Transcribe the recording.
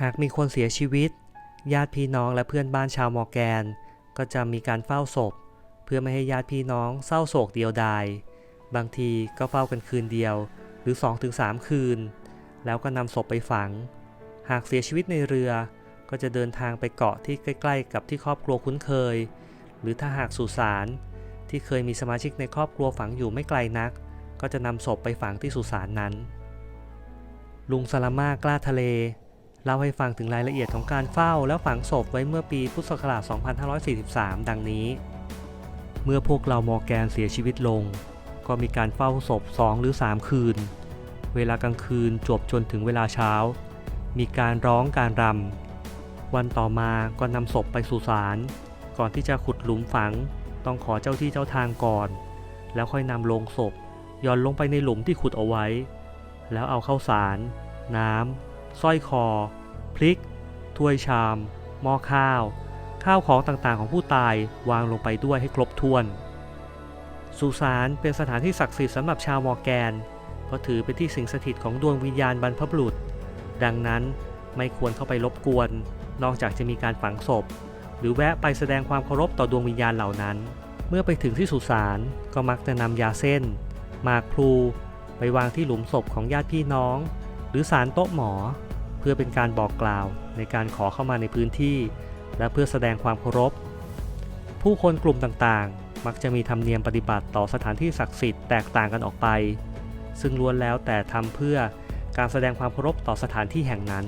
หากมีคนเสียชีวิต ญาติพี่น้องและเพื่อนบ้านชาวมอร์แกน ก็จะมีการเฝ้าศพ เพื่อไม่ให้ญาติพี่น้องเศร้าโศกเดียวดาย บางทีก็เฝ้ากันคืนเดียว หรือ 2-3 คืน แล้วก็นำศพไปฝัง หากเสียชีวิตในเรือ ก็จะเดินทางไปเกาะที่ใกล้ ๆ กับที่ครอบครัวคุ้นเคย หรือถ้าหากสุสานที่เคยมีสมาชิกในครอบครัวฝังอยู่ไม่ไกลนัก ก็จะนำศพไปฝังที่สุสานนั้น ลุงซาลามากล้าทะเล เล่าให้ฟังถึงรายละเอียดของการเฝ้าและฝังศพไว้เมื่อปีพุทธศักราช 2543 ดังนี้ เมื่อพวกเรามอแกนเสียชีวิตลง ก็มีการเฝ้าศพ 2 หรือ 3 คืน เวลากลางคืนจบจนถึงเวลาเช้า มีการร้องการรำ วันต่อมาก็นำศพไปสุสาน ก่อนที่จะขุดหลุมฝัง ต้องขอเจ้าที่เจ้าทางก่อน แล้วค่อยนำลงศพย่อนลงไปในหลุมที่ขุดเอาไว้ แล้วเอาเข้าสาร น้ำสร้อยคอ พริก ถ้วยชาม หม้อข้าว ข้าวของต่างๆ ของผู้ตายวางลงไปด้วยให้ครบถ้วน สุสานเป็นสถานที่ศักดิ์สิทธิ์สำหรับชาวมอร์แกน เพราะถือเป็นที่สิงสถิตของดวงวิญญาณบรรพบุรุษ ดังนั้นไม่ควรเข้าไปรบกวน นอกจากจะมีการฝังศพ หรือแวะไปแสดงความเคารพต่อดวงวิญญาณเหล่านั้น เมื่อไปถึงที่สุสานก็มักจะนำยาเส้นหมากพลูไปวางที่หลุมศพของญาติพี่น้อง หรือสารโต๊ะหมอ พื่อเป็นการบอกกล่าวในการขอเข้ามาในพื้นที่ และเพื่อแสดงความเคารพ ผู้คนกลุ่มต่างๆ มักจะมีธรรมเนียมปฏิบัติต่อสถานที่ศักดิ์สิทธิ์แตกต่างกันออกไป ซึ่งล้วนแล้วแต่ทำเพื่อการแสดงความเคารพต่อสถานที่แห่งนั้น